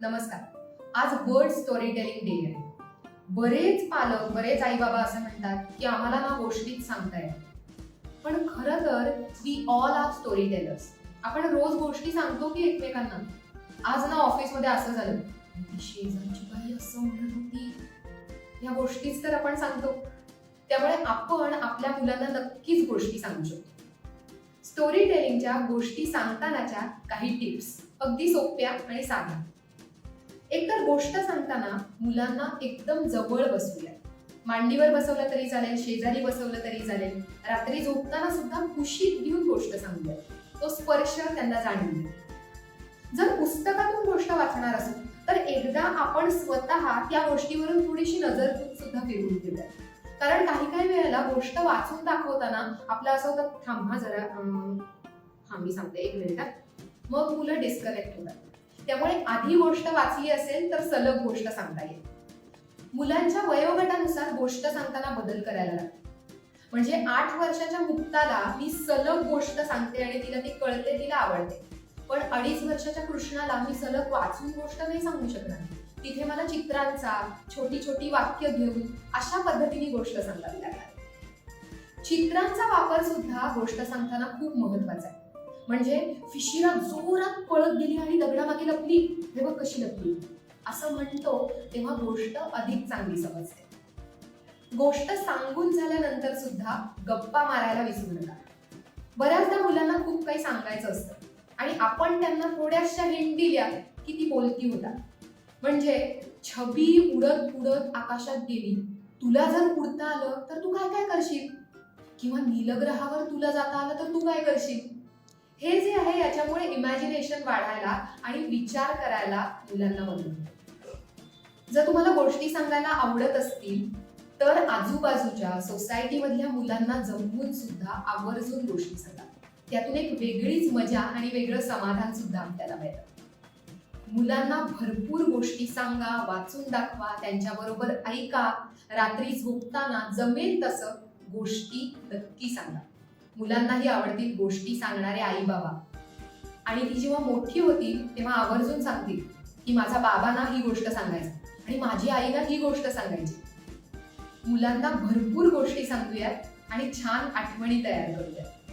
नमस्कार. आज word story telling day आहे. बरेच पालक बरेच आई बाबा असं म्हणतात की आम्हाला ना गोष्टीच येत पण खरं तर we all are story tellers आपण रोज गोष्टी सांगतो की एकमेकांना. आज ना ऑफिसमध्ये असं झालं. शेजारची बाई असं म्हणत होती. या गोष्टीच तर आपण सांगतो. त्यामुळे आपण आपल्या मुलांना नक्कीच गोष्टी सांगू शकतो. स्टोरी टेलिंगच्या गोष्टी सांगतानाच्या काही टिप्स अगदी सोप्या आणि साध्या. एकतर गोष्ट सांगताना मुलांना एकदम जवळ बसवूया मांडीवर बसवलं तरी चालेल शेजारी बसवलं तरी चालेल. रात्री झोपताना सुद्धा खुशीत घेऊन गोष्ट सांगूया. तो स्पर्श त्यांना जाणून जर पुस्तकातून गोष्ट वाचणार असू तर एकदा आपण स्वतः त्या गोष्टीवरून थोडीशी नजर सुद्धा फिरवून घेऊया. कारण काही काही वेळेला गोष्ट वाचून दाखवताना आपलं असं होतं थांबा जरा हा मी सांगते एक मिनिट. मग मुलं डिस्कनेक्ट होतात. त्यामुळे आधी गोष्ट वाचली असेल तर सलग गोष्ट सांगता येईल. मुलांच्या वयोगटानुसार गोष्ट सांगताना बदल करायला लागतो. म्हणजे आठ वर्षाच्या मुक्ताला मी सलग गोष्ट सांगते आणि तिला ती कळते तिला आवडते. पण अडीच वर्षाच्या कृष्णाला मी सलग वाचून गोष्ट नाही सांगू शकणार. तिथे मला चित्रांचा छोटी छोटी वाक्य घेऊन अशा पद्धतीने गोष्ट सांगावी लागणार चित्रांचा वापर सुद्धा गोष्ट सांगताना खूप महत्त्वाचा आहे. म्हणजे फिशिरा जोरात पळत गेली आणि दगडामागे लपली हे बघ कशी लपली. असं म्हणतो तेव्हा गोष्ट अधिक चांगली समजते. गोष्ट सांगून झाल्यानंतर सुद्धा गप्पा मारायला विसरू नका. बऱ्याचदा मुलांना खूप काही सांगायचं असतं. आणि आपण त्यांना थोड्याशा हिंट दिल्या की ती बोलती होतात. म्हणजे छबी उडत उडत आकाशात गेली. तुला जर उडता आलं तर तू काय काय करशील? किंवा नीलग्रहावर तुला जाता आलं तर तू काय करशील? हे जे आहे याच्यामुळे इमॅजिनेशन वाढायला आणि विचार करायला मुलांना मदत जर तुम्हाला गोष्टी सांगायला आवडत असतील तर आजूबाजूच्या सोसायटीमधल्या मुलांना जमवून सुद्धा आवर्जून गोष्टी सांगा. त्यातून एक वेगळीच मजा आणि वेगळं समाधान सुद्धा आपल्याला मिळतं. मुलांना भरपूर गोष्टी सांगा वाचून दाखवा त्यांच्याबरोबर ऐका. रात्री झोपताना जमेल तसं गोष्टी नक्की सांगा. मुलांनाही आवडतील गोष्टी सांगणारे आई बाबा. आणि ती जेव्हा मोठी होतील तेव्हा आवर्जून सांगतील की माझा बाबांना ही गोष्ट सांगायची आणि माझी आईला ही गोष्ट सांगायची. मुलांना भरपूर गोष्टी सांगूयात आणि छान आठवणी तयार करूयात.